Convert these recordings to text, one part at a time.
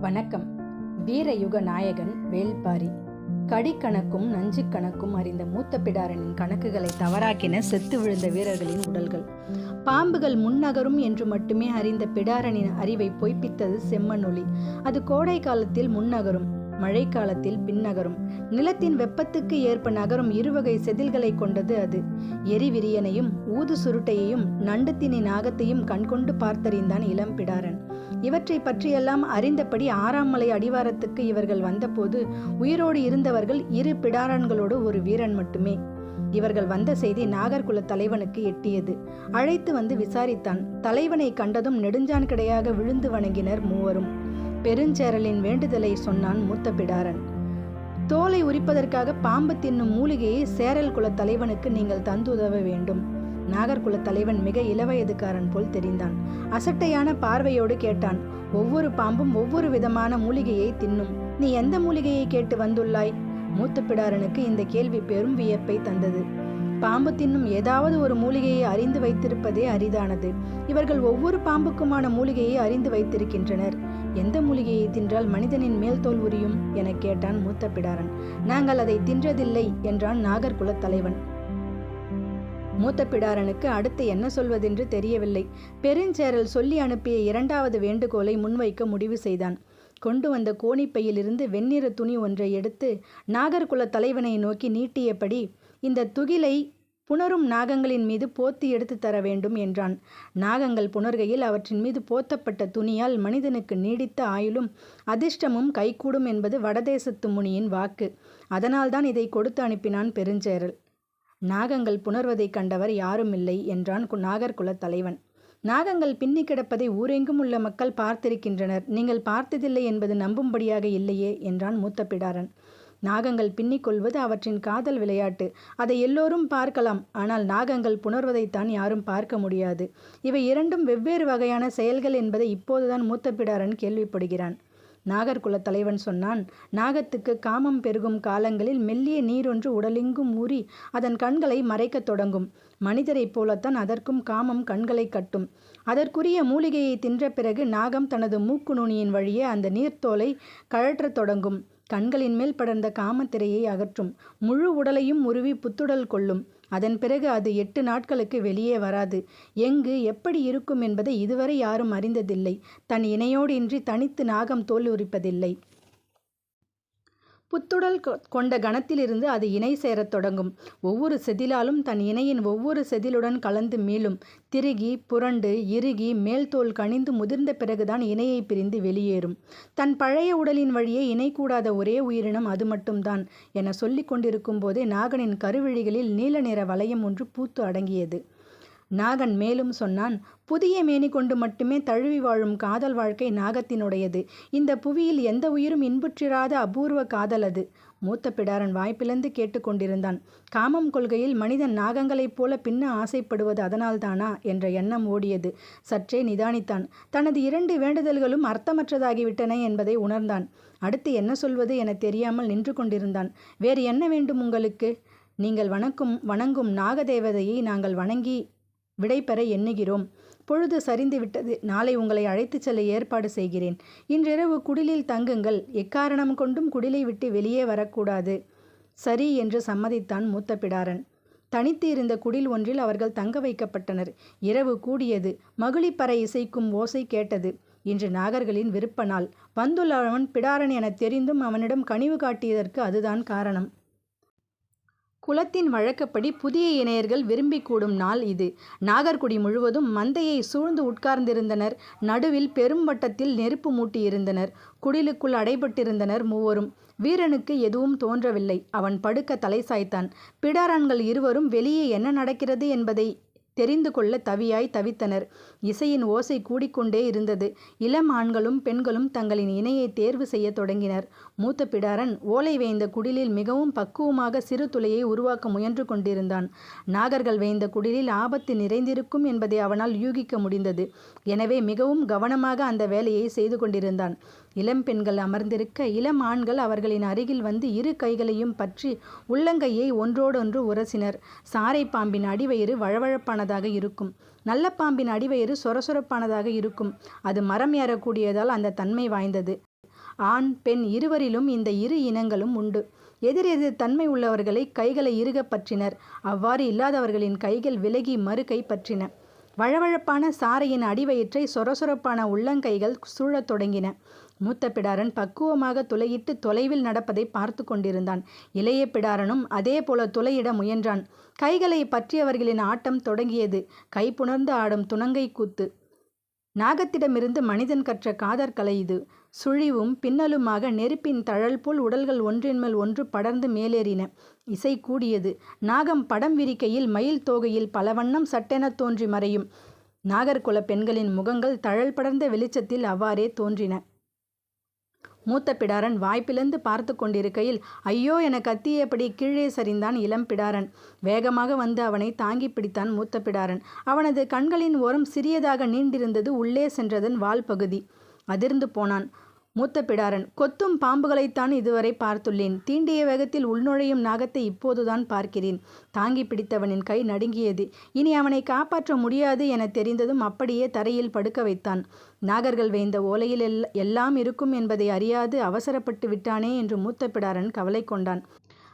வணக்கம். வீரயுக நாயகன் வேள்பாரி. கடிக்கணக்கும் நஞ்சு கணக்கும் அறிந்த மூத்த பிடாரனின் கணக்குகளை தவறாக்கின செத்து விழுந்த வீரர்களின் உடல்கள். பாம்புகள் முன்னகரும் என்று மட்டுமே அறிந்த பிடாரனின் அறிவை பொய்ப்பித்தது செம்மணொலி. அது கோடை காலத்தில் முன்னகரும் மழைக்காலத்தில் பின்னகரும். நிலத்தின் வெப்பத்துக்கு ஏற்ப நகரும் இருவகை செதில்களை கொண்டது அது. எரிவிரியனையும் ஊது சுருட்டையையும் நண்டுத்தினி நாகத்தையும் கண்கொண்டு பார்த்தறிந்தான் இளம் பிடாரன். இவற்றை பற்றியெல்லாம் அறிந்தபடி ஆறாம் மலை அடிவாரத்துக்கு இவர்கள் வந்தபோது உயிரோடு இருந்தவர்கள் இரு பிடாரன்களோடு ஒரு வீரன் மட்டுமே. இவர்கள் வந்த செய்தி நாகர்குல தலைவனுக்கு எட்டியது. அழைத்து வந்து விசாரித்தான். தலைவனை கண்டதும் நெடுஞ்சான் கிடையாக விழுந்து வணங்கினர் மூவரும். பெருஞ்சேரலின் வேண்டுதலை சொன்னான் மூத்த பிடாரன். தோலை உரிப்பதற்காக பாம்பு தின்னும் மூலிகையை சேரல் குல தலைவனுக்கு நீங்கள் தந்துதவ வேண்டும். நாகர்குல தலைவன் மிக இளவயதுக்காரன் போல் தெரிந்தான். அசட்டையான பார்வையோடு கேட்டான் ஒவ்வொரு பாம்பும் ஒவ்வொரு விதமான மூலிகையை தின்னும். நீ எந்த மூலிகையை கேட்டு வந்துள்ளாய்? மூத்த பிடாரனுக்கு இந்த கேள்வி பெரும் வியப்பை தந்தது. பாம்பு தின்னும் ஏதாவது ஒரு மூலிகையை அறிந்து வைத்திருப்பதே அரிதானது. இவர்கள் ஒவ்வொரு பாம்புக்குமான மூலிகையை அறிந்து வைத்திருக்கின்றனர். எந்த மூலிகையை தின்றால் மனிதனின் மேல் தோல் உரியும்? என கேட்டான் மூத்த பிடாரன் நாங்கள் அதை தின்றதில்லை என்றான் நாகர்குல தலைவன். மூத்த பிடாரனுக்கு அடுத்து என்ன சொல்வதென்று தெரியவில்லை. பெருஞ்சேரல் சொல்லி அனுப்பிய இரண்டாவது வேண்டுகோளை முன்வைக்க முடிவு செய்தான். கொண்டு வந்த கோணிப்பையிலிருந்து வெண்ணிற துணி ஒன்றை எடுத்து நாகர்குல தலைவனை நோக்கி நீட்டியபடி இந்த துகிலை புணரும் நாகங்களின் மீது போத்தி எடுத்து தர வேண்டும் என்றான். நாகங்கள் புணர்கையில் அவற்றின் மீது போத்தப்பட்ட துணியால் மனிதனுக்கு நீடித்த ஆயுளும் அதிர்ஷ்டமும் கைகூடும் என்பது வடதேசத்து முனியின் வாக்கு. அதனால்தான் இதை கொடுத்து அனுப்பினான் பெருஞ்சேரல். நாகங்கள் புணர்வதைக் கண்டவர் யாரும் இல்லை என்றான் நாகர்குல தலைவன் நாகங்கள் பின்னி கிடப்பதை ஊரெங்கும் உள்ள மக்கள் பார்த்திருக்கின்றனர். நீங்கள் பார்த்ததில்லை என்பது நம்பும்படியாக இல்லையே என்றான் மூத்த பிடாரன். நாகங்கள் பின்னிக் கொள்வது அவற்றின் காதல் விளையாட்டு. அதை எல்லோரும் பார்க்கலாம். ஆனால் நாகங்கள் புணர்வதைத்தான் யாரும் பார்க்க முடியாது. இவை இரண்டும் வெவ்வேறு வகையான செயல்கள் என்பதை இப்போதுதான் மூத்த பிடாரன் கேள்விப்படுகிறான். நாகர்குல தலைவன் சொன்னான் நாகத்துக்கு காமம் பெருகும் காலங்களில் மெல்லிய நீரொன்று உடலெங்கும் ஊறி அதன் கண்களை மறைக்கத் தொடங்கும். மனிதரைப் போலத்தான் அதற்கும் காமம் கண்களை கட்டும். அதற்குரிய மூலிகையை தின்ற பிறகு நாகம் தனது மூக்கு நுனியின் வழியே அந்த நீர்த்தோலை கழற்றத் தொடங்கும். கண்களின் மேல் படர்ந்த காமத்திரையை அகற்றும். முழு உடலையும் உருவி புத்துடல் கொள்ளும். அதன் பிறகு அது எட்டு நாட்களுக்கு வெளியே வராது. எங்கு எப்படி இருக்கும் என்பதை இதுவரை யாரும் அறிந்ததில்லை. தன் இணையோடு இன்றி தனித்து நாகம் தோல் உரிப்பதில்லை. புத்துடல் கொண்ட கணத்திலிருந்து அது இணை சேரத் தொடங்கும். ஒவ்வொரு செதிலாலும் தன் இணையின் ஒவ்வொரு செதிலுடன் கலந்து மீளும். திருகி புரண்டு இறுகி மேல் தோல் கணிந்து முதிர்ந்த பிறகுதான் இணையை பிரிந்து வெளியேறும். தன் பழைய உடலின் வழியே இணை கூடாத ஒரே உயிரினம் அது மட்டும்தான் என சொல்லிக் கொண்டிருக்கும் போதே நாகனின் கருவிழிகளில் நீல நிற வளையம் ஒன்று பூத்து அடங்கியது. நாகன் மேலும் சொன்னான் புதிய மேனி கொண்டு மட்டுமே தழுவி வாழும் காதல் வாழ்க்கை நாகத்தினுடையது. இந்த புவியில் எந்த உயிரும் இன்புற்றிராத அபூர்வ காதல் அது. மூத்த பிடாரன் வாய்ப்பிழந்து கேட்டுக்கொண்டிருந்தான் காமம் கொள்கையில் மனிதன் நாகங்களைப் போல பின்ன ஆசைப்படுவது அதனால்தானா? என்ற எண்ணம் ஓடியது. சற்றே நிதானித்தான். தனது இரண்டு வேண்டுதல்களும் அர்த்தமற்றதாகிவிட்டன என்பதை உணர்ந்தான். அடுத்து என்ன சொல்வது என தெரியாமல் நின்று கொண்டிருந்தான். வேறு என்ன வேண்டும் உங்களுக்கு? நீங்கள் வணக்கும் வணங்கும் நாகதேவதையை நாங்கள் வணங்கி விடைபெற எண்ணுகிறோம். பொழுது சரிந்து விட்டது நாளை உங்களை அழைத்துச் செல்ல ஏற்பாடு செய்கிறேன். இன்றிரவு குடிலில் தங்குங்கள். எக்காரணம் கொண்டும் குடிலை விட்டு வெளியே வரக்கூடாது. சரி என்று சம்மதித்தான் மூத்த பிடாரன். தனித்து இருந்த குடில் ஒன்றில் அவர்கள் தங்க வைக்கப்பட்டனர். இரவு கூடியது. மகிழிப்பறை இசைக்கும் ஓசை கேட்டது. இன்று நாகர்களின் விருப்ப நாள். வந்துள்ளவன் பிடாரன் என தெரிந்தும் அவனிடம் கனிவு காட்டியதற்கு அதுதான் காரணம். குலத்தின் வழக்கப்படி புதிய இணையர்கள் விரும்பி கூடும் நாள் இது. நாகர்குடி முழுவதும் மந்தையை சூழ்ந்து உட்கார்ந்திருந்தனர். நடுவில் பெரும் வட்டத்தில் நெருப்பு மூட்டியிருந்தனர். குடிலுக்குள் அடைபட்டிருந்தனர் மூவரும். வீரனுக்கு எதுவும் தோன்றவில்லை. அவன் படுக்க தலை சாய்த்தான். பிடாரான்கள் இருவரும் வெளியே என்ன நடக்கிறது என்பதை தெரிந்து கொள்ள தவியாய் தவித்தனர். இசையின் ஓசை கூடிக்கொண்டே இருந்தது. இளம் ஆண்களும் பெண்களும் தங்களின் இணையை தேர்வு செய்ய தொடங்கினர். மூத்த பிடாரன் ஓலை வேய்ந்த குடிலில் மிகவும் பக்குவமாக சிறு துளையை உருவாக்க முயன்று கொண்டிருந்தான். நாகர்கள் வேய்ந்த குடிலில் ஆபத்து நிறைந்திருக்கும் என்பதை அவனால் யூகிக்க முடிந்தது. எனவே மிகவும் கவனமாக அந்த வேலையை செய்து கொண்டிருந்தான். இளம் பெண்கள் அமர்ந்திருக்க இளம் ஆண்கள் அவர்களின் அருகில் வந்து இரு கைகளையும் பற்றி உள்ளங்கையை ஒன்றோடொன்று உரசினர். சாரை பாம்பின் அடிவயிறு வழவழப்பானதாக இருக்கும். நல்ல பாம்பின் அடிவயிறு சொரசொரப்பானதாக இருக்கும். அது மரம் ஏறக்கூடியதால் அந்த தன்மை வாய்ந்தது. ஆண் பெண் இருவரிலும் இந்த இரு இனங்களும் உண்டு. எதிரெதிர் தன்மை உள்ளவர்களை கைகளை இறுகப் பற்றினர். அவ்வாறு இல்லாதவர்களின் கைகள் விலகி மறுகை பற்றின. வழவழப்பான சாரையின் அடிவயிற்றை சொரசொரப்பான உள்ளங்கைகள் சூழத் தொடங்கின. மூத்த பிடாரன் பக்குவமாக துளையிட்டு தொலைவில் நடப்பதை பார்த்து கொண்டிருந்தான். இளைய பிடாரனும் அதே போல துளையிட முயன்றான். கைகளை பற்றியவர்களின் ஆட்டம் தொடங்கியது. கைப்புணர்ந்து ஆடும் துணங்கை கூத்து. நாகத்திடமிருந்து மனிதன் கற்ற காதற் கலை இது. சுழிவும் பின்னலுமாக நெருப்பின் தழல் போல் உடல்கள் ஒன்றின் மேல் ஒன்று படர்ந்து மேலேறின. இசை கூடியது. நாகம் படம் விரிக்கையில் மயில் தோகையில் பல வண்ணம் சட்டென தோன்றி மறையும். நாகர்குல பெண்களின் முகங்கள் தழல் படர்ந்த வெளிச்சத்தில் அவ்வாறே தோன்றின. மூத்த பிடாரன் வாய்ப்பிலிருந்து பார்த்து கொண்டிருக்கையில் ஐயோ என கத்தியபடி கீழே சரிந்தான் இளம் பிடாரன். வேகமாக வந்து அவனை தாங்கி பிடித்தான் மூத்த பிடாரன். அவனது கண்களின் ஓரம் சிறியதாக நீண்டிருந்தது உள்ளே சென்றதன் வால் பகுதி. அதிர்ந்து போனான். மூத்த பிடாரன் கொத்தும் பாம்புகளைத்தான் இதுவரை பார்த்துள்ளேன். தீண்டிய வேகத்தில் உள்நுழையும் நாகத்தை இப்போதுதான் பார்க்கிறேன். தாங்கி பிடித்தவனின் கை நடுங்கியது. இனி அவனை காப்பாற்ற முடியாது என தெரிந்ததும் அப்படியே தரையில் படுக்க வைத்தான். நாகர்கள் வேந்த ஓலையில் எல்லாம் இருக்கும் என்பதை அறியாது அவசரப்பட்டு விட்டானே என்று மூத்த பிடாரன் கவலை கொண்டான்.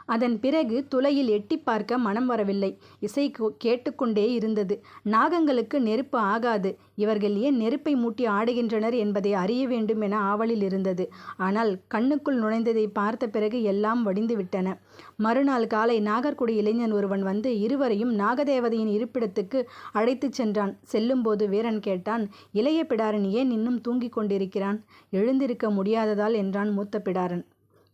அதன் பிறகு துளையில் எட்டி பார்க்க மனம் வரவில்லை. இசை கேட்டுக்கொண்டே இருந்தது. நாகங்களுக்கு நெருப்பு ஆகாது. இவர்கள் ஏன் நெருப்பை மூட்டி ஆடுகின்றனர் என்பதை அறிய வேண்டும் என ஆவலில் இருந்தது. ஆனால் கண்ணுக்குள் நுழைந்ததை பார்த்த பிறகு எல்லாம் வடிந்துவிட்டன மறுநாள் காலை நாகர்குடி இளைஞன் ஒருவன் வந்து இருவரையும் நாகதேவதையின் இருப்பிடத்துக்கு அழைத்துச் சென்றான். செல்லும்போது வீரன் கேட்டான் இளைய பிடாரன் ஏன் இன்னும் தூங்கிக் கொண்டிருக்கிறான்? எழுந்திருக்க முடியாததால் என்றான் மூத்த பிடாரன்.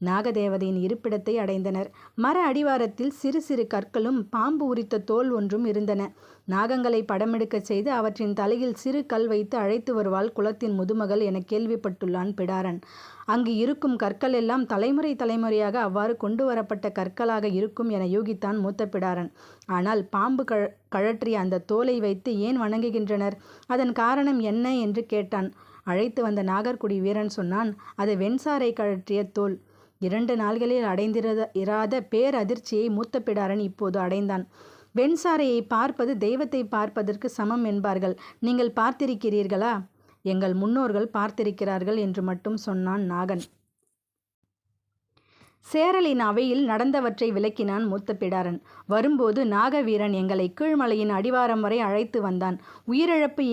நாகதேவதையின் இருப்பிடத்தை அடைந்தனர். மர அடிவாரத்தில் சிறு சிறு கற்களும் பாம்பு உரித்த தோல் ஒன்றும் இருந்தன. நாகங்களை படமெடுக்கச் செய்து அவற்றின் தலையில் சிறு கல் வைத்து அழைத்து வருவாள் குலத்தின் முதுமகள் என கேள்விப்பட்டுள்ளான் பிடாரன். அங்கு இருக்கும் கற்கள் எல்லாம் தலைமுறை தலைமுறையாக அவ்வாறு கொண்டு வரப்பட்ட கற்களாக இருக்கும் என யூகித்தான் மூத்த பிடாரன். ஆனால் பாம்பு கழ கழற்றிய அந்த தோலை வைத்து ஏன் வணங்குகின்றனர்? அதன் காரணம் என்ன? என்று கேட்டான். அழைத்து வந்த நாகர்குடி வீரன் சொன்னான் அது வெண்சாரை கழற்றிய தோல். இரண்டு நாள்களில் அடைந்திரத இராத பேரதிர்ச்சியை மூத்த பிடாரன் இப்போது அடைந்தான். வெண்சாரையை பார்ப்பது தெய்வத்தை பார்ப்பதற்கு சமம் என்பார்கள். நீங்கள் பார்த்திருக்கிறீர்களா? எங்கள் முன்னோர்கள் பார்த்திருக்கிறார்கள் என்று மட்டும் சொன்னான் நாகன். சேரலின் அவையில் நடந்தவற்றை விளக்கினான் மூத்த பிடாரன். வரும்போது நாகவீரன் எங்களை கீழ்மலையின் அடிவாரம் வரை அழைத்து வந்தான். உயிரிழப்பு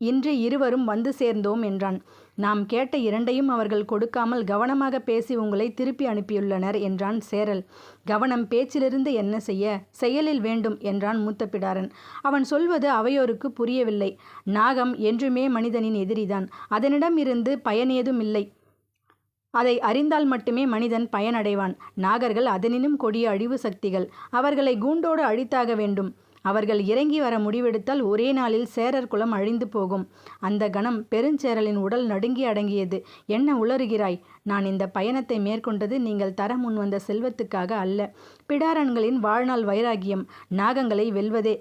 இன்று இருவரும் வந்து சேர்ந்தோம் என்றான். நாம் கேட்ட இரண்டையும் அவர்கள் கொடுக்காமல் கவனமாக பேசி உங்களை திருப்பி அனுப்பியுள்ளனர் என்றான் சேரல். கவனம் பேச்சிலிருந்து என்ன செய்ய? செயலில் வேண்டும் என்றான் மூத்த பிடாரன் அவன் சொல்வது அவையோருக்கு புரியவில்லை. நாகம் என்றுமே மனிதனின் எதிரிதான். அதனிடம் இருந்து பயனேதும் இல்லை. அதை அறிந்தால் மட்டுமே மனிதன் பயனடைவான். நாகர்கள் அதனினும் கொடிய அழிவு சக்திகள். அவர்களை கூண்டோடு அழித்தாக வேண்டும். அவர்கள் இறங்கி வர முடிவெடுத்தால் ஒரே நாளில் சேரர் குலம் அழிந்து போகும். அந்த கணம் பெருஞ்சேரலின் உடல் நடுங்கி அடங்கியது. என்ன உளறுகிறாய்? நான் இந்த பயணத்தை மேற்கொண்டது நீங்கள் தர முன்வந்த செல்வத்துக்காக அல்ல. பிடாரன்களின் வாழ்நாள் வைராகியம். நாகங்களை வெல்வதே.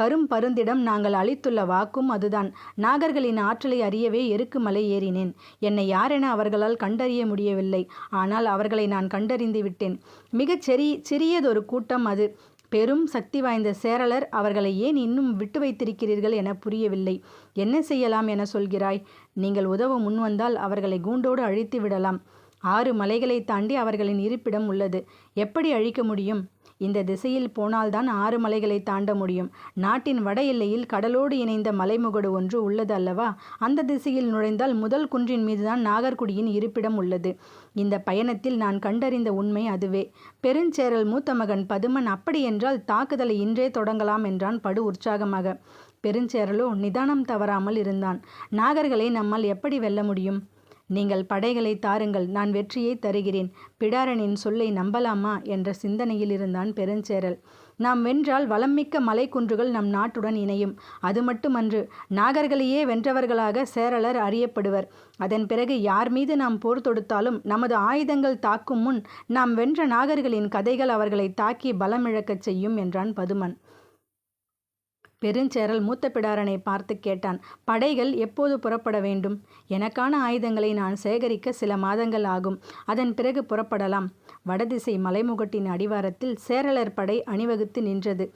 கரும் பருந்திடம் நாங்கள் அளித்துள்ள வாக்கும் அதுதான். நாகர்களின் ஆற்றலை அறியவே எருக்கு மலை ஏறினேன். என்னை யாரென அவர்களால் கண்டறிய முடியவில்லை. ஆனால் அவர்களை நான் கண்டறிந்து விட்டேன். மிகச் சிறி சிறியதொரு கூட்டம் அது. பெரும் சக்தி வாய்ந்த சேரலர் அவர்களை ஏன் இன்னும் விட்டு வைத்திருக்கிறீர்கள் என புரியவில்லை. என்ன செய்யலாம் என சொல்கிறாய்? நீங்கள் உதவ முன்வந்தால் அவர்களை கூண்டோடு அழித்து விடலாம். ஆறு மலைகளை தாண்டி அவர்களின் இருப்பிடம் உள்ளது. எப்படி அழிக்க முடியும்? இந்த திசையில் போனால்தான் ஆறு மலைகளை தாண்ட முடியும். நாட்டின் வட எல்லையில் கடலோடு இணைந்த மலைமுகடு ஒன்று உள்ளது அல்லவா? அந்த திசையில் நுழைந்தால் முதல் குன்றின் மீதுதான் நாகர்குடியின் இருப்பிடம் உள்ளது. இந்த பயணத்தில் நான் கண்டறிந்த உண்மை அதுவே. பெருஞ்சேரல் மூத்த மகன் பதுமன் அப்படியென்றால் தாக்குதலை இன்றே தொடங்கலாம் என்றான் படு உற்சாகமாக. பெருஞ்சேரலோ நிதானம் தவறாமல் இருந்தான். நாகர்களை நம்மால் எப்படி வெல்ல முடியும்? நீங்கள் படைகளை தாருங்கள் நான் வெற்றியை தருகிறேன். பிடாரனின் சொல்லை நம்பலாமா? என்ற சிந்தனையில் இருந்தான் பெருஞ்சேரல். நாம் வென்றால் வளம்மிக்க மலை குன்றுகள் நம் நாட்டுடன் இணையும். அது மட்டுமன்று நாகர்களையே வென்றவர்களாக சேரலர் அறியப்படுவர். அதன் பிறகு யார் மீது நாம் போர் தொடுத்தாலும் நமது ஆயுதங்கள் தாக்கும் முன் நாம் வென்ற நாகர்களின் கதைகள் அவர்களை தாக்கி பலமிழக்கச் செய்யும் என்றான் பதுமன். பெருஞ்சேரல் மூத்த பிடாரனை பார்த்து கேட்டான் படைகள் எப்போது புறப்பட வேண்டும்? எனக்கான ஆயுதங்களை நான் சேகரிக்க சில மாதங்கள் ஆகும் அதன் பிறகு புறப்படலாம். வடதிசை மலைமுகட்டின் அடிவாரத்தில் சேரலர் படை அணிவகுத்து நின்றது.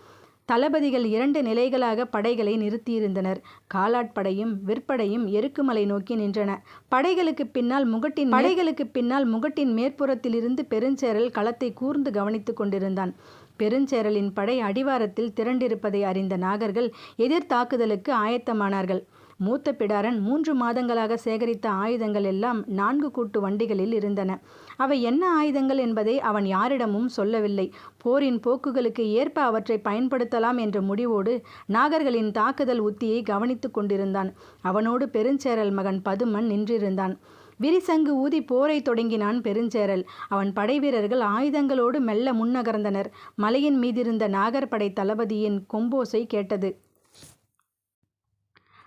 தளபதிகள் இரண்டு நிலைகளாக படைகளை நிறுத்தியிருந்தனர். காலாட்படையும் விற்படையும் எருக்குமலை நோக்கி நின்றன. படைகளுக்கு பின்னால் முகட்டின் படைகளுக்கு பின்னால் முகட்டின் மேற்புறத்திலிருந்து பெருஞ்சேரல் களத்தை கூர்ந்து கவனித்துக் கொண்டிருந்தான். பெருஞ்சேரலின் படை அடிவாரத்தில் திரண்டிருப்பதை அறிந்த நாகர்கள் எதிர் தாக்குதலுக்கு ஆயத்தமானார்கள். மூத்த பிடாரன் மூன்று மாதங்களாக சேகரித்த ஆயுதங்கள் எல்லாம் நான்கு கூட்டு வண்டிகளில் இருந்தன. அவை என்ன ஆயுதங்கள் என்பதை அவன் யாரிடமும் சொல்லவில்லை. போரின் போக்குகளுக்கு ஏற்ப அவற்றை பயன்படுத்தலாம் என்ற முடிவோடு நாகர்களின் தாக்குதல் உத்தியை கவனித்துக் கொண்டிருந்தான். அவனோடு பெருஞ்சேரல் மகன் பதுமன் நின்றிருந்தான். விரிசங்கு ஊதி போரை தொடங்கினான் பெருஞ்சேரல். அவன் படைவீரர்கள் ஆயுதங்களோடு மெல்ல முன்னகர்ந்தனர். மலையின் மீதிருந்த நாகர்படை தளபதியின் கொம்போசை கேட்டது.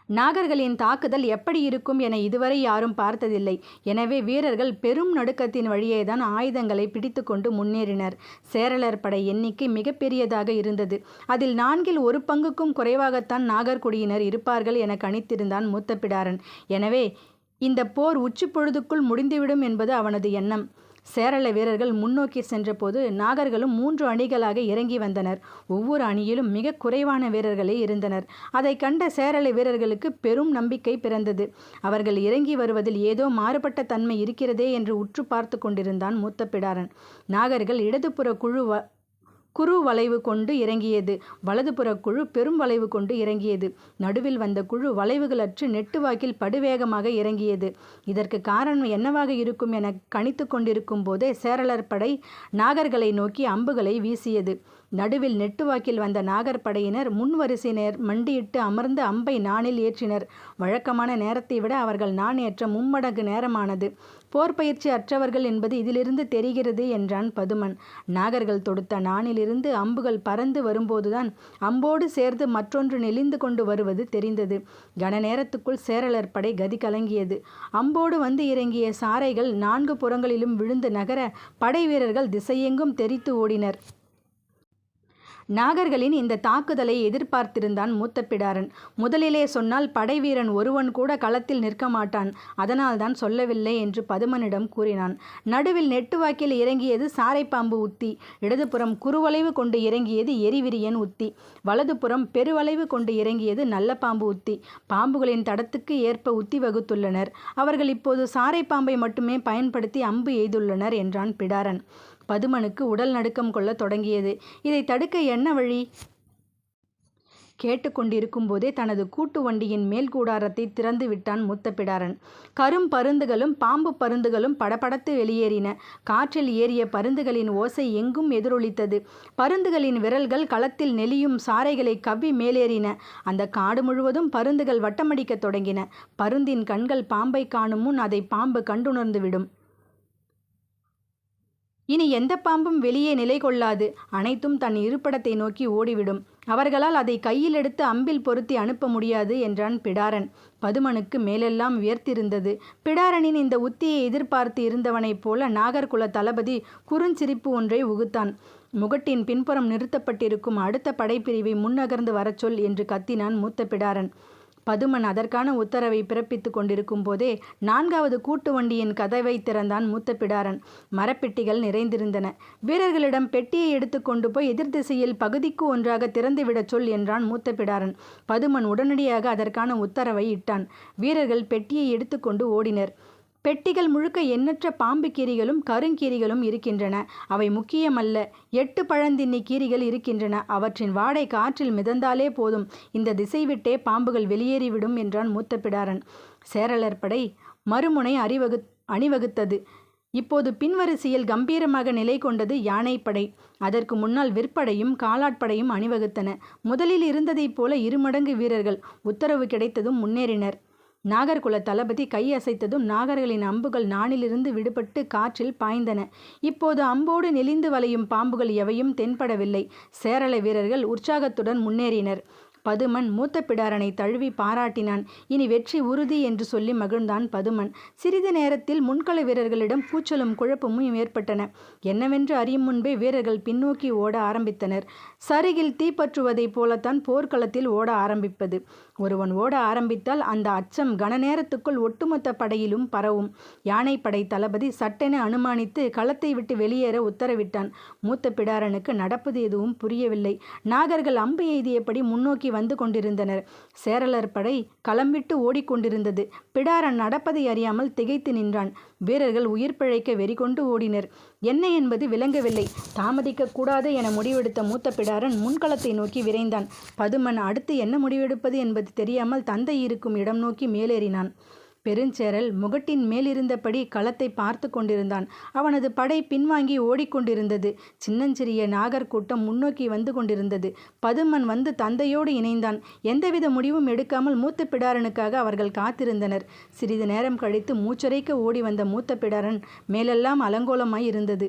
நாகர்களின் தாக்குதல் எப்படி இருக்கும் என இதுவரை யாரும் பார்த்ததில்லை. எனவே வீரர்கள் பெரும் நடுக்கத்தின் வழியே தான் ஆயுதங்களை பிடித்துக்கொண்டு முன்னேறினர். சேரலர் படை எண்ணிக்கை மிகப்பெரியதாக இருந்தது. அதில் நான்கில் ஒரு பங்குக்கும் குறைவாகத்தான் நாகர்குடியினர் இருப்பார்கள் என கணித்திருந்தான் மூத்த பிடாரன் எனவே இந்த போர் உச்சி பொழுதுக்குள் முடிந்துவிடும் என்பது அவனது எண்ணம். சேரள வீரர்கள் முன்னோக்கி சென்றபோது நாகர்களும் மூன்று அணிகளாக இறங்கி வந்தனர். ஒவ்வொரு அணியிலும் மிக குறைவான வீரர்களே இருந்தனர். அதை கண்ட சேரள வீரர்களுக்கு பெரும் நம்பிக்கை பிறந்தது. அவர்கள் இறங்கி வருவதில் ஏதோ மாறுபட்ட தன்மை இருக்கிறதே என்று உற்று பார்த்து கொண்டிருந்தான் மூத்த பிடாரன் நாகர்கள் இடதுபுற குழு குறு வளைவு கொண்டு இறங்கியது. வலதுபுற குழு பெரும் வளைவு கொண்டு இறங்கியது. நடுவில் வந்த குழு வளைவுகளற்று நெட்டுவாக்கில் படுவேகமாக இறங்கியது. இதற்கு காரணம் என்னவாக இருக்கும் என கணித்து கொண்டிருக்கும் போதே சேரலர் படை நாகர்களை நோக்கி அம்புகளை வீசியது. நடுவில் நெட்டுவாக்கில் வந்த நாகர்படையினர் முன்வரிசையினர் மண்டியிட்டு அமர்ந்து அம்பை நாணில் ஏற்றினர். வழக்கமான நேரத்தை விட அவர்கள் நான் ஏற்ற மும்மடங்கு நேரமானது. போர் பயிற்சி அற்றவர்கள் என்பது இதிலிருந்து தெரிகிறது என்றான் பதுமன். நாகர்கள் தொடுத்த நானிலிருந்து அம்புகள் பறந்து வரும்போதுதான் அம்போடு சேர்ந்து மற்றொன்று நெளிந்து கொண்டு வருவது தெரிந்தது. கன நேரத்துக்குள் சேரலர் படை கதி கலங்கியது. அம்போடு வந்து இறங்கிய சாரைகள் நான்கு புறங்களிலும் விழுந்து நகர படை வீரர்கள் திசையெங்கும் தெரித்து ஓடினர். நாகர்களின் இந்த தாக்குதலை எதிர்பார்த்திருந்தான் மூத்த பிடாரன். முதலிலே சொன்னால் படைவீரன் ஒருவன் கூட களத்தில் நிற்க மாட்டான். அதனால்தான் சொல்லவில்லை என்று பதுமனிடம் கூறினான். நடுவில் நெட்டுவாக்கில் இறங்கியது சாரைப்பாம்பு உத்தி. இடதுபுறம் குறுவளைவு கொண்டு இறங்கியது எரிவிரியன் உத்தி. வலதுபுறம் பெருவளைவு கொண்டு இறங்கியது நல்ல பாம்பு உத்தி. பாம்புகளின் தடத்துக்கு ஏற்ப உத்தி வகுத்துள்ளனர். அவர்கள் இப்போது சாரைப்பாம்பை மட்டுமே பயன்படுத்தி அம்பு எய்துள்ளனர் என்றான் பிடாரன். பதுமனுக்கு உடல் நடுக்கம் கொள்ள தொடங்கியது. இதை தடுக்க என்ன வழி? கேட்டுக்கொண்டிருக்கும் போதே தனது கூட்டு வண்டியின் மேல் கூடாரத்தை திறந்து விட்டான் மூத்த பிடாரன் கரும் பருந்துகளும் பாம்பு பருந்துகளும் படபடத்து வெளியேறின. காற்றில் ஏறிய பருந்துகளின் ஓசை எங்கும் எதிரொலித்தது. பருந்துகளின் விரல்கள் களத்தில் நெளியும் சாரைகளை கவ்வி மேலேறின. அந்த காடு முழுவதும் பருந்துகள் வட்டமடிக்கத் தொடங்கின. பருந்தின் கண்கள் பாம்பை காணும் முன் அதை பாம்பு கண்டுணர்ந்துவிடும் இனி எந்த பாம்பும் வெளியே நிலை கொள்ளாது. அனைத்தும் தன் இருப்பிடத்தை நோக்கி ஓடிவிடும். அவர்களால் அதை கையில் எடுத்து அம்பில் பொருத்தி அனுப்ப முடியாது என்றான் பிடாரன். பதுமனுக்கு மேலெல்லாம் உயர்த்திருந்தது பிடாரனின் இந்த உத்தியை எதிர்பார்த்து இருந்தவனைப் போல நாகர்குல தளபதி குறுஞ்சிரிப்பு ஒன்றை உகுத்தான். முகட்டின் பின்புறம் நிறுத்தப்பட்டிருக்கும் அடுத்த படைப்பிரிவை முன்னகர்ந்து வரச்சொல் என்று கத்தினான் மூத்த பிடாரன். பதுமன் அதற்கான உத்தரவை பிறப்பித்துக் கொண்டிருக்கும் போதே நான்காவது கூட்டு வண்டியின் கதவை திறந்தான் மூத்த பிடாரன். மரப்பெட்டிகள் நிறைந்திருந்தன. வீரர்களிடம் பெட்டியை எடுத்துக்கொண்டு போய் எதிர் திசையில் பகுதிக்கு ஒன்றாக திறந்துவிடச் சொல் என்றான் மூத்த பிடாரன். பதுமன் உடனடியாக அதற்கான உத்தரவை இட்டான். வீரர்கள் பெட்டியை எடுத்துக்கொண்டு ஓடினர். பெட்டிகள் முழுக்க எண்ணற்ற பாம்பு கீரிகளும் கருங்கீரிகளும் இருக்கின்றன. அவை முக்கியமல்ல எட்டு பழந்தின்னி கீரிகள் இருக்கின்றன. அவற்றின் வாடை காற்றில் மிதந்தாலே போதும். இந்த திசை விட்டே பாம்புகள் வெளியேறிவிடும் என்றான் மூத்த பிடாரன் சேரலர் படை மறுமுனை அறிவகு அணிவகுத்தது. இப்போது பின்வரிசையில் கம்பீரமாக நிலை கொண்டது யானைப்படை அதற்கு முன்னால் விற்படையும் காலாட்படையும் அணிவகுத்தன. முதலில் இருந்ததைப் போல இருமடங்கு வீரர்கள். உத்தரவு கிடைத்ததும் முன்னேறினர். நாகர்குல தளபதி கை அசைத்ததும் நாகர்களின் அம்புகள் நாணிலிருந்து விடுபட்டு காற்றில் பாய்ந்தன. இப்போது அம்போடு நெளிந்து வளையும் பாம்புகள் எவையும் தென்படவில்லை. சேரள வீரர்கள் உற்சாகத்துடன் முன்னேறினர். பதுமன் மூத்த பிடாரனை தழுவி பாராட்டினான். இனி வெற்றி உறுதி என்று சொல்லி மகிழ்ந்தான் பதுமன். சிறிது நேரத்தில் முன்கள வீரர்களிடம் கூச்சலும் குழப்பமும் ஏற்பட்டன. என்னவென்று அறியும் முன்பே வீரர்கள் பின்னோக்கி ஓட ஆரம்பித்தனர். சரிகில் தீப்பற்றுவதைப் போலத்தான் போர்க்களத்தில் ஓட ஆரம்பிப்பது. ஒருவன் ஓட ஆரம்பித்தால் அந்த அச்சம் கனநேரத்துக்குள் ஒட்டுமொத்த படையிலும் பரவும். யானைப்படை தளபதி சட்டென அனுமானித்து களத்தை விட்டு வெளியேற உத்தரவிட்டான். மூத்த பிடாரனுக்கு நடப்பது எதுவும் புரியவில்லை. நாகர்கள் அம்பு எய்தியபடி முன்னோக்கி வந்து கொண்டிருந்தனர். சேரலர் படை களம்பிட்டு ஓடிக்கொண்டிருந்தது. பிடாரன் நடப்பதை அறியாமல் திகைத்து நின்றான். வீரர்கள் உயிர் பிழைக்க வெறிகொண்டு ஓடினர். என்ன என்பது விளங்கவில்லை. தாமதிக்க கூடாது என முடிவெடுத்த மூத்த பிடாரன் முன்களத்தை நோக்கி விரைந்தான். பதுமன் அடுத்து என்ன முடிவெடுப்பது என்பது தெரியாமல் தந்தை இருக்கும் இடம் நோக்கி மேலேறினான். பெருஞ்சேரல் முகட்டின் மேலிருந்தபடி களத்தை பார்த்து கொண்டிருந்தான். அவனது படை பின்வாங்கி ஓடிக்கொண்டிருந்தது சின்னஞ்சிறிய நாகர் கூட்டம் முன்னோக்கி வந்து கொண்டிருந்தது. பதுமன் வந்து தந்தையோடு இணைந்தான். எந்தவித முடிவும் எடுக்காமல் மூத்த பிடாரனுக்காக அவர்கள் காத்திருந்தனர். சிறிது நேரம் கழித்து மூச்சரைக்க ஓடி வந்த மூத்த பிடாரன் மேலெல்லாம் அலங்கோலமாய் இருந்தது.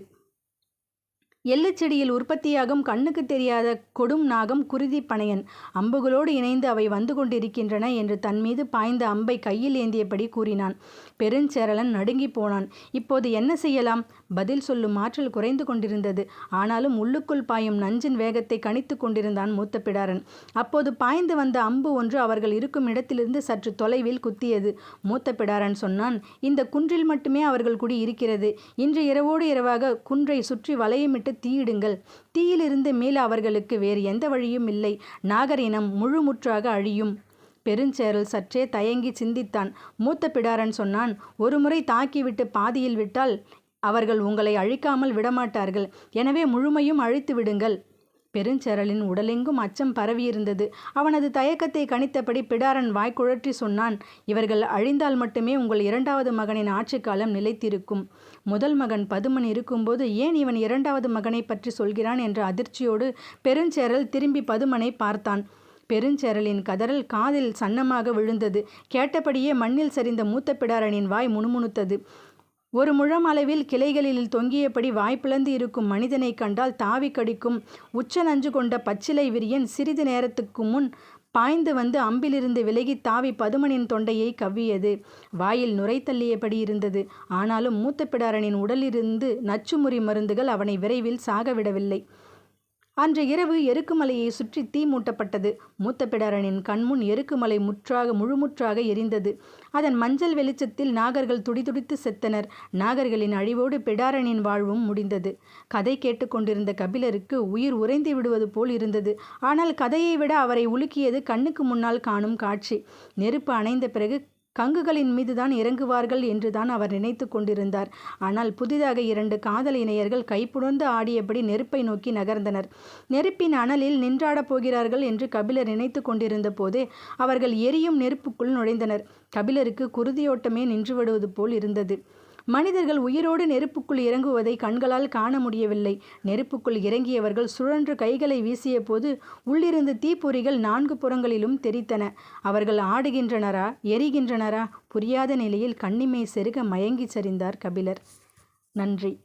எள்ளுச்செடியில் உற்பத்தியாகும் கண்ணுக்கு தெரியாத கொடும் நாகம் குருதி பனையன். அம்புகளோடு இணைந்து அவை வந்து கொண்டிருக்கின்றன என்று தன் மீது பாய்ந்த அம்பை கையில் ஏந்தியபடி கூறினான். பெருஞ்சேரலன் நடுங்கி போனான். இப்போது என்ன செய்யலாம்? பதில் சொல்லும் ஆற்றல் குறைந்து கொண்டிருந்தது. ஆனாலும் உள்ளுக்குள் பாயும் நஞ்சின் வேகத்தை கணித்து கொண்டிருந்தான் மூத்த பிடாரன். அப்போது பாய்ந்து வந்த அம்பு ஒன்று அவர்கள் இருக்கும் இடத்திலிருந்து சற்று தொலைவில் குத்தியது. மூத்த பிடாரன் சொன்னான் இந்த குன்றில் மட்டுமே அவர்கள் குடி இருக்கிறது. இன்று இரவோடு இரவாக குன்றை சுற்றி வளையமிட்டு தீயிடுங்கள். தீயிலிருந்து மேல அவர்களுக்கு வேறு எந்த வழியும் இல்லை. நாகர் இனம் முழுமுற்றாக அழியும். பெருஞ்சேரல் சற்றே தயங்கி சிந்தித்தான். மூத்த பிடாரன் சொன்னான் ஒருமுறை தாக்கிவிட்டு பாதியில் விட்டால் அவர்கள் உங்களை அழிக்காமல் விடமாட்டார்கள். எனவே முழுமையும் அழித்து விடுங்கள். பெருஞ்சேரலின் உடலெங்கும் அச்சம் பரவியிருந்தது. அவனது தயக்கத்தை கணித்தபடி பிடாரன் வாய்க்குழற்றி சொன்னான் இவர்கள் அழிந்தால் மட்டுமே உங்கள் இரண்டாவது மகனின் ஆட்சி காலம் நிலைத்திருக்கும். முதல் மகன் பதுமன் இருக்கும்போது ஏன் இவன் இரண்டாவது மகனை பற்றி சொல்கிறான்? என்ற அதிர்ச்சியோடு பெருஞ்சேரல் திரும்பி பதுமனை பார்த்தான். பெருஞ்சேரலின் கதறல் காதில் சன்னமாக விழுந்தது. கேட்டபடியே மண்ணில் சரிந்த மூத்த பிடாரனின் வாய் முணுமுணுத்தது. ஒரு முழம் அளவில் கிளைகளில் தொங்கியபடி வாய்ப்பிழந்து இருக்கும் மனிதனை கண்டால் தாவி கடிக்கும் உச்ச நஞ்சு கொண்ட பச்சிலை விரியன் சிறிது நேரத்துக்கு முன் பாய்ந்து வந்து அம்பிலிருந்து விலகி தாவி பதுமனின் தொண்டையை கவ்வியது. வாயில் நுரை தள்ளியபடி இருந்தது. ஆனாலும் மூத்த பிடாரனின் உடலிருந்து நச்சுமுறி மருந்துகள் அவனை விரைவில் சாகவிடவில்லை. அன்று இரவு எருக்குமலையை சுற்றி தீ மூட்டப்பட்டது. மூத்த பிடாரனின் கண்முன் எருக்குமலை முற்றாக முழுமுற்றாக எரிந்தது. அதன் மஞ்சள் வெளிச்சத்தில் நாகர்கள் துடிதுடித்து செத்தனர். நாகர்களின் அழிவோடு பிடாரனின் வாழ்வும் முடிந்தது. கதை கேட்டுக்கொண்டிருந்த கபிலருக்கு உயிர் உறைந்து விடுவது போல் இருந்தது. ஆனால் கதையை விட அவரை உலுக்கியது கண்ணுக்கு முன்னால் காணும் காட்சி. நெருப்பு அணைந்த பிறகு கங்குகளின் மீதுதான் இறங்குவார்கள் என்றுதான் அவர் நினைத்து கொண்டிருந்தார். ஆனால் புதிதாக இரண்டு காதல் இணையர்கள் கைப்புணர்ந்து ஆடியபடி நெருப்பை நோக்கி நகர்ந்தனர். நெருப்பின் அனலில் நின்றாடப் போகிறார்கள் என்று கபிலர் நினைத்து கொண்டிருந்த போதே அவர்கள் எரியும் நெருப்புக்குள் நுழைந்தனர். கபிலருக்கு குருதியோட்டமே நின்றுவிடுவது போல் இருந்தது. மனிதர்கள் உயிரோடு நெருப்புக்குள் இறங்குவதை கண்களால் காண முடியவில்லை. நெருப்புக்குள் இறங்கியவர்கள் சுழன்று கைகளை வீசிய போது உள்ளிருந்து தீப்பொறிகள் நான்கு புறங்களிலும் தெரித்தன. அவர்கள் ஆடுகின்றனரா? எரிகின்றனரா? புரியாத நிலையில் கண்ணிமை செருக மயங்கி சரிந்தார் கபிலர். நன்றி.